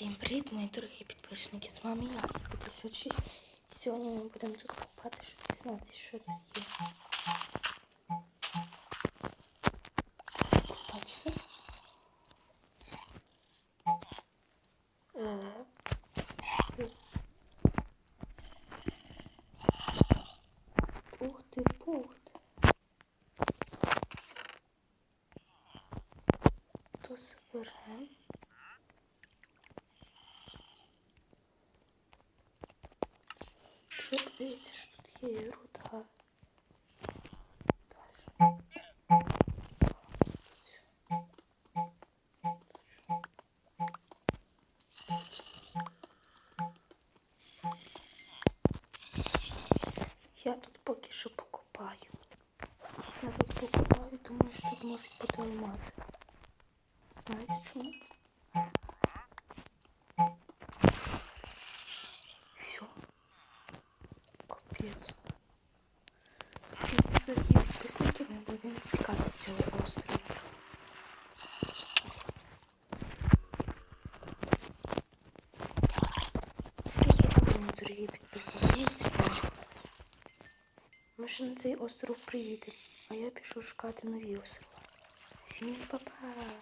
Всім привіт, мої дорогі підписники. З вами я, підписуючись. І сьогодні ми будемо тут купати, щоб дізнатися, що тут є. Бачите? О. Ух ти, пух ти. То заберемо. Тепер дивіться, що тут є і руда. Дальше. Я тут поки що покупаю. Я тут покупаю, тому що тут можуть бути алмази. Знаєте чому? Капець. Дорогі підписники, ми будемо тікати з цього острова. Дорогі підписники. Ми ще на цей остров приїдемо, а я пішу шукати нові острова. Всім па-па!